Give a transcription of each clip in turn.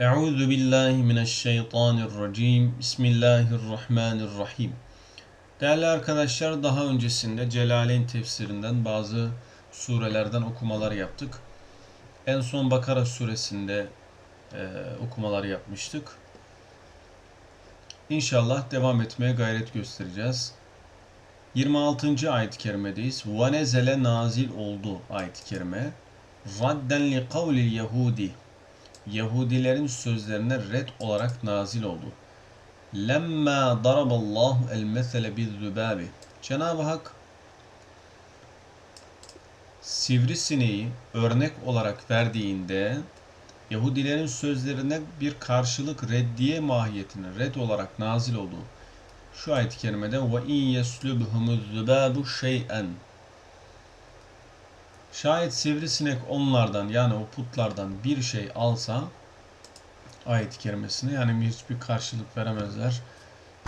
Euzu billahi mineşşeytanirracim. Bismillahirrahmanirrahim. Değerli arkadaşlar daha öncesinde Celaleyn tefsirinden bazı surelerden okumalar yaptık. En son Bakara suresinde e, okumalar yapmıştık. İnşallah devam etmeye gayret göstereceğiz. 26. ayet-i kerimedeyiz. Ve nezele nazil oldu ayet-i kerime. Radden li kavlil yehudi. Yahudilerin sözlerine red olarak nazil oldu. Lemma daraballahu el mesele bizzübabi. Cenab-ı Hak sivrisineği örnek olarak verdiğinde Yahudilerin sözlerine bir karşılık reddiye mahiyetine red olarak nazil oldu. Şu ayet-i kerimede ve in yeslubhumuz zubabu şey'en Şayet sivrisinek onlardan yani o putlardan bir şey alsa ayet-i kerimesine yani hiçbir karşılık veremezler.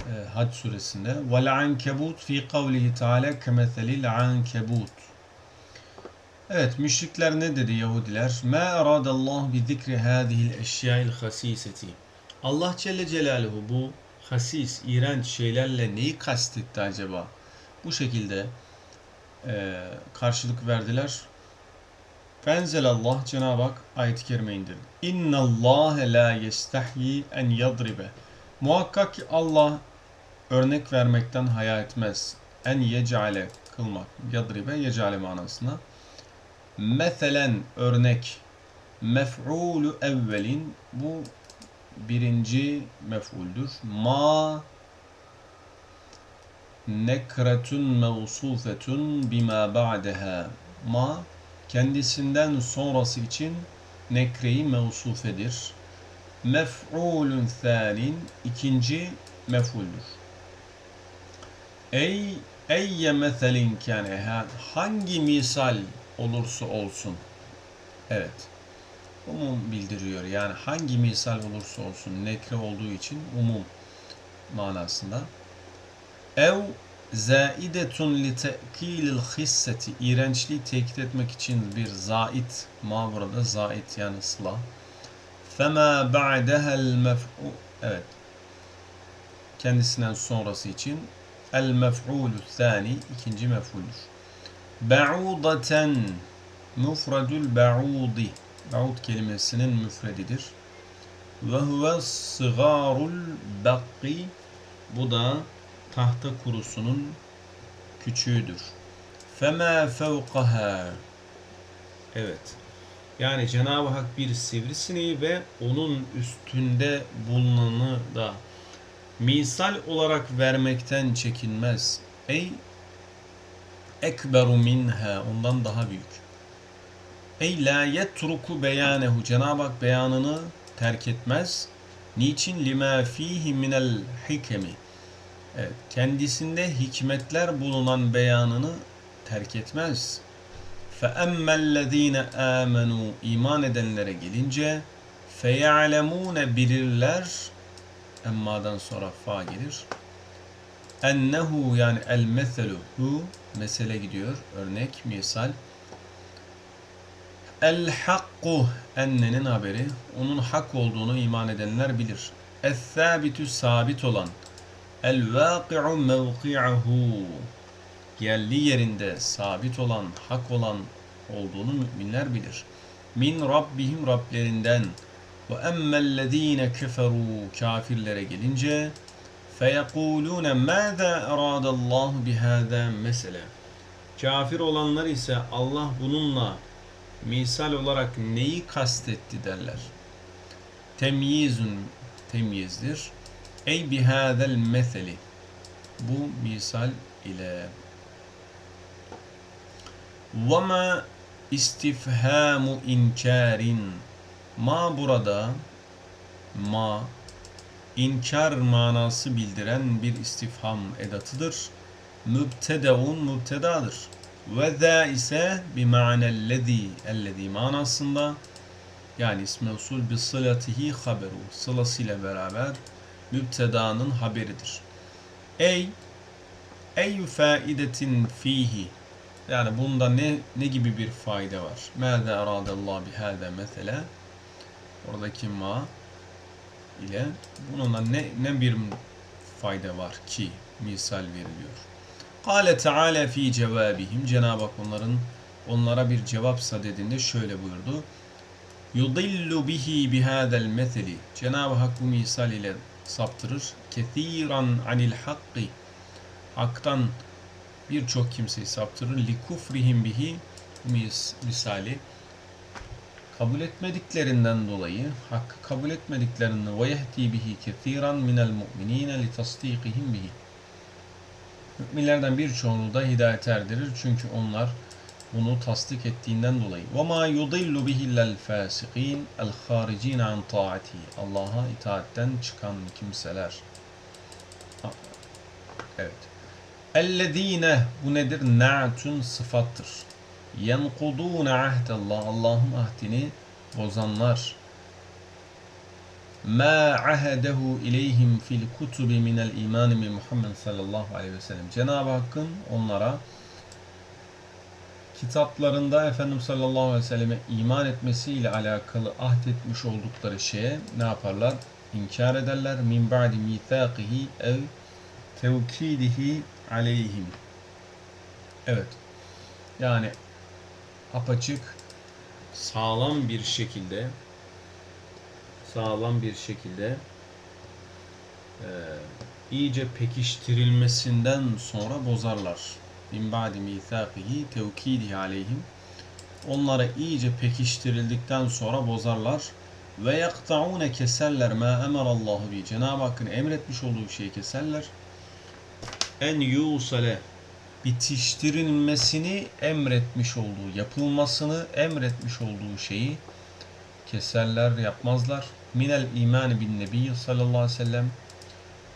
E, Hac suresinde. Vel ankebut fi kavlihi teala kemethelil ankebut. Evet müşrikler ne dedi Yahudiler? Ma aradallahu bi zikri hadihil eşya'il hasiseti. Allah Celle Celaluhu bu hasis, iğrenç şeylerle neyi kastetti acaba? Bu şekilde e, karşılık verdiler. Fenzelallah Cenab-ı Hak ayet-i kerime indirdi. İnna Allah la yestahyi en yadribe. Muhakkak ki Allah örnek vermekten haya etmez. En yecale kılmak. Yadribe yecale manasına. Meselen örnek. Mef'ulu evvelin bu birinci mef'uldür. Ma nekretun mevsufetun bima ba'deha. Ma kendisinden sonrası için nekreyi mevsufedir. Mef'ulün thalin ikinci mef'uldür. Ey eyye meselin kâne hangi misal olursa olsun. Evet. Umum bildiriyor. Yani hangi misal olursa olsun nekre olduğu için umum manasında. Ev zaidetun li te'kilil hisseti iğrençliği tekit etmek için bir zait ma burada zait yani sıla. Fema ba'dehel mef'u evet. Kendisinden sonrası için el mef'ulü thani ikinci mef'uldür ba'udaten mufradül ba'udi ba'ud kelimesinin müfredidir. Ve huve sıgarul bakki bu da tahta kurusunun küçüğüdür. Fema fevkaha Evet. Yani Cenab-ı Hak bir sivrisineği ve onun üstünde bulunanı da misal olarak vermekten çekinmez. Ey ekberu minha ondan daha büyük. Ey la yetruku beyanehu Cenab-ı Hak beyanını terk etmez. Niçin lima fihi minel hikemi Evet, kendisinde hikmetler bulunan beyanını terk etmez. فَأَمَّا الَّذ۪ينَ آمَنُوا iman edenlere gelince فَيَعْلَمُونَ bilirler emmadan sonra fa gelir. Ennehu yani el meselu hu mesele gidiyor. Örnek, misal. El hakku ennenin haberi. Onun hak olduğunu iman edenler bilir. Es sabitu sabit olan. El vaki'u mevki'ahu yerli yerinde sabit olan, hak olan olduğunu müminler bilir. Min Rabbihim Rablerinden ve emmellezine keferu kafirlere gelince feyekulune mâzâ eradallahu bihâzâ mesele Kafir olanlar ise Allah bununla misal olarak neyi kastetti derler. Temyizun temyizdir. Ey bihâzel meseli. Bu misal ile. Vama istifhamu inkarin. Ma burada ma inkar manası bildiren bir istifham edatıdır. Mübtedeun mübtedadır. Ve za ise bi ma'nellezi ellezi manasında yani isme usul bi sılatihi haberu sılasıyla beraber mübtedanın haberidir. Ey ey faidetin fihi yani bunda ne ne gibi bir fayda var? Mâze eradallahu bihâze mesela oradaki ma ile bununla ne, ne bir fayda var ki misal veriliyor. Kale Teala fi cevabihim Cenab-ı Hak onların onlara bir cevap sadedinde şöyle buyurdu. Yudillu bihi bihadel meseli. Cenab-ı Hak bu misal ile saptırır. Kethiran anil hakki. Hak'tan birçok kimseyi saptırır. Li kufrihim bihi misali kabul etmediklerinden dolayı hakkı kabul etmediklerinden ve yehdi bihi kethiran minel mu'minine li tasdikihim bihi. Müminlerden birçoğunu da hidayet erdirir çünkü onlar bunu tasdik ettiğinden dolayı. Yudillu bihi illel fasikin el haricin an taati. Allah'a itaatten çıkan kimseler. Evet. Ellezine bu nedir? Na'tun sıfattır. Yenkudûne ahdallah. Allah'ın ahdini bozanlar. Ma ahadehu ileyhim fil kutubi minel iman bi Muhammed sallallahu aleyhi ve sellem. Cenab-ı Hakk'ın onlara kitaplarında Efendimiz sallallahu aleyhi ve selleme iman etmesiyle alakalı ahdetmiş oldukları şeye ne yaparlar? İnkar ederler. Min ba'di mithaqihi ev tevkidihi aleyhim. Evet. Yani apaçık sağlam bir şekilde sağlam bir şekilde e, iyice pekiştirilmesinden sonra bozarlar. Min ba'di mithaqihi tevkidihi aleyhim. Onlara iyice pekiştirildikten sonra bozarlar. Ve yakta'une keserler ma emarallahu bi. Cenab-ı Hakk'ın emretmiş olduğu şeyi keserler. En yusale bitiştirilmesini emretmiş olduğu, yapılmasını emretmiş olduğu şeyi keserler, yapmazlar. Minel imani bin nebi sallallahu aleyhi ve sellem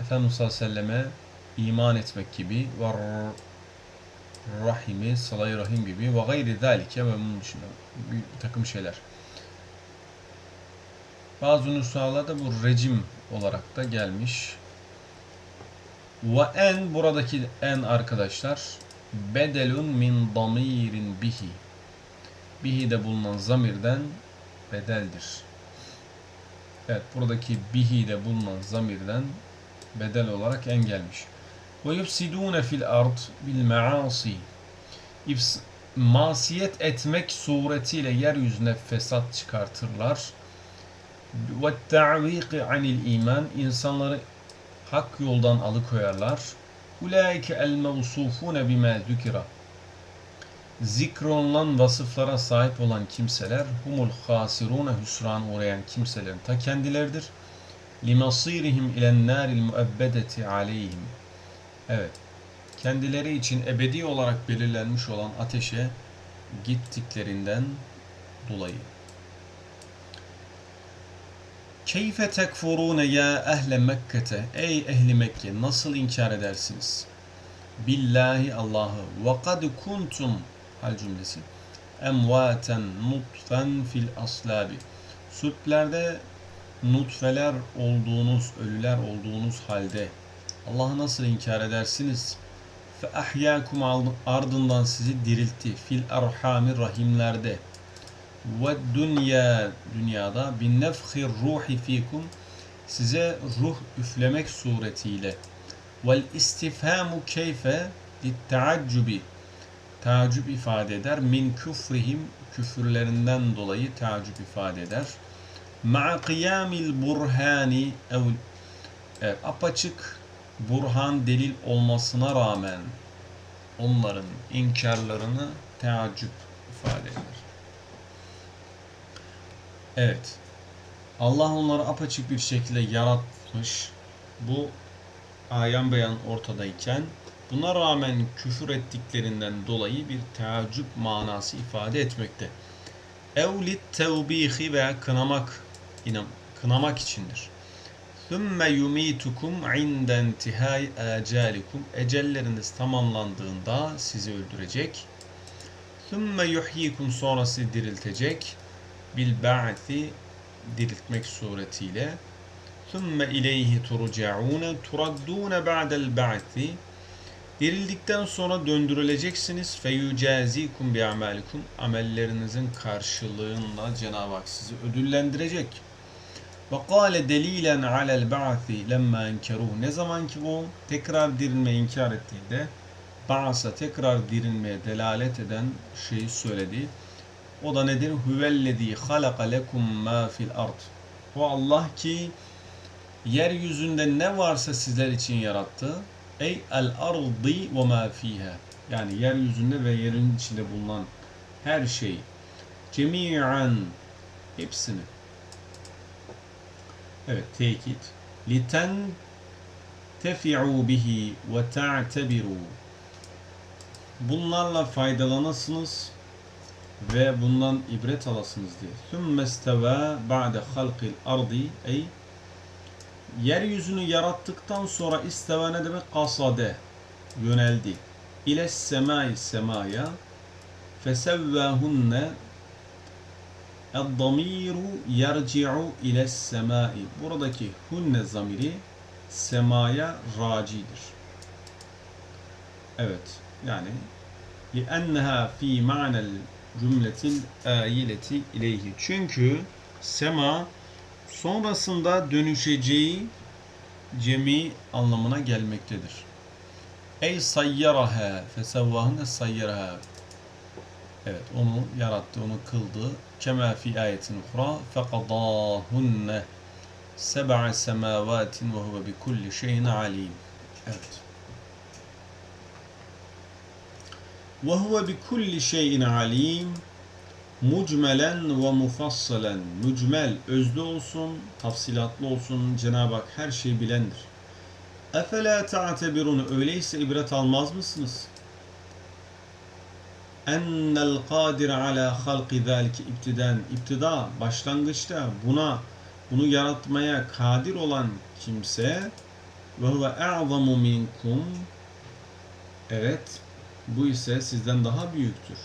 Efendimiz sallallahu aleyhi ve selleme iman etmek gibi ve rahimi, salayı rahim gibi ve gayri zalike ve bunun dışında bir takım şeyler. Bazı nüshalarda bu rejim olarak da gelmiş. Ve en buradaki en arkadaşlar bedelun min damirin bihi. Bihi de bulunan zamirden bedeldir. Evet buradaki bihi de bulunan zamirden bedel olarak en gelmiş. Ve yufsidune fil ard bil maasi. Masiyet etmek suretiyle yeryüzüne fesat çıkartırlar. Ve ta'viki anil iman insanları hak yoldan alıkoyarlar. Ulaike el mevsufune bima zükira. Zikrolunan vasıflara sahip olan kimseler humul hasirune hüsran uğrayan kimselerin ta kendileridir. Limasirihim ilen naril müebbedeti aleyhim. Evet. Kendileri için ebedi olarak belirlenmiş olan ateşe gittiklerinden dolayı. Keyfe tekfurune ya ehle Mekke'te ey ehli Mekke nasıl inkar edersiniz? Billahi Allah'ı ve kad kuntum hal cümlesi emvaten nutfen fil aslabi sütlerde nutfeler olduğunuz ölüler olduğunuz halde Allah'ı nasıl inkar edersiniz? Fe ahyâkum ardından sizi diriltti fil arhami rahimlerde. ve dünya dünyada bin nefhi ruhi fikum size ruh üflemek suretiyle. vel istifhamu keyfe litta'accubi tacip ifade eder. min küfrihim küfürlerinden dolayı tacip ifade eder. ma'a kıyamil burhani ev evet, apaçık burhan delil olmasına rağmen onların inkarlarını teaccüp ifade eder. Evet. Allah onları apaçık bir şekilde yaratmış. Bu ayan beyan ortadayken buna rağmen küfür ettiklerinden dolayı bir teaccüp manası ifade etmekte. Evlit tevbihi veya kınamak yine kınamak içindir. Hümme yumitukum inde intihai ecalikum. Ecelleriniz tamamlandığında sizi öldürecek. Sümme yuhyikum sonrası diriltecek. Bil diriltmek suretiyle. Sümme ileyhi turcaune turaddune ba'del ba'thi. Dirildikten sonra döndürüleceksiniz. Feyucazikum bi amelikum. Amellerinizin karşılığında Cenab-ı Hak sizi ödüllendirecek. Kâle delilen alel ba'thi lemma enkeruh. Ne zaman ki bu tekrar dirilme inkar ettiğinde ba'sa tekrar dirilmeye delalet eden şeyi söyledi. O da nedir? Huvellezî halaka lekum mâ fil ard. O Allah ki yeryüzünde ne varsa sizler için yarattı. Ey el ardı ve ma fiha. Yani yeryüzünde ve yerin içinde bulunan her şey. Cemi'an hepsini. Evet tekit. Liten tefi'u bihi ve ta'tebiru. Bunlarla faydalanasınız ve bundan ibret alasınız diye. Sümme isteva ba'de halqil ardi ey yeryüzünü yarattıktan sonra isteva ne demek? Kasade yöneldi. İle semai semaya fesevvahunne El-damiru yerci'u ile semai. Buradaki hunne zamiri semaya racidir. Evet. Yani لِأَنَّهَا ف۪ي مَعْنَ الْجُمْلَةِ الْآيِلَةِ ileyhi. Çünkü sema sonrasında dönüşeceği cemi anlamına gelmektedir. Ey sayyaraha fesevvahune sayyaraha Evet onu yarattı, onu kıldı. Kema fi ayetin ukhra fekadahunne seb'a semavatin ve huve bi kulli şeyin alim. Evet. Ve huve bi kulli şeyin alim mucmelen ve mufassalen. Mücmel, özlü olsun, tafsilatlı olsun. Cenab-ı Hak her şeyi bilendir. Efela ta'tebirun. Öyleyse ibret almaz mısınız? Ennel kadir ala halqi zalike ibtiden iptida başlangıçta buna bunu yaratmaya kadir olan kimse ve huve a'zamu minkum evet bu ise sizden daha büyüktür.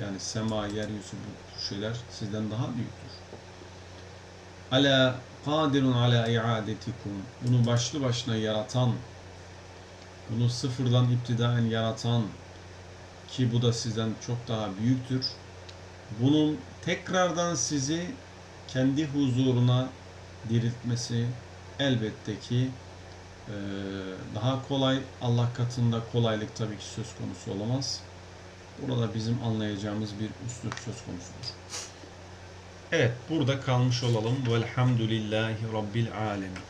Yani sema, yeryüzü bu şeyler sizden daha büyüktür. Ala kadirun ala iadetikum bunu başlı başına yaratan bunu sıfırdan iptidaen yaratan ki bu da sizden çok daha büyüktür. Bunun tekrardan sizi kendi huzuruna diriltmesi elbette ki e, daha kolay. Allah katında kolaylık tabii ki söz konusu olamaz. Burada bizim anlayacağımız bir üslup söz konusudur. Evet, burada kalmış olalım. Velhamdülillahi Rabbil Alemin.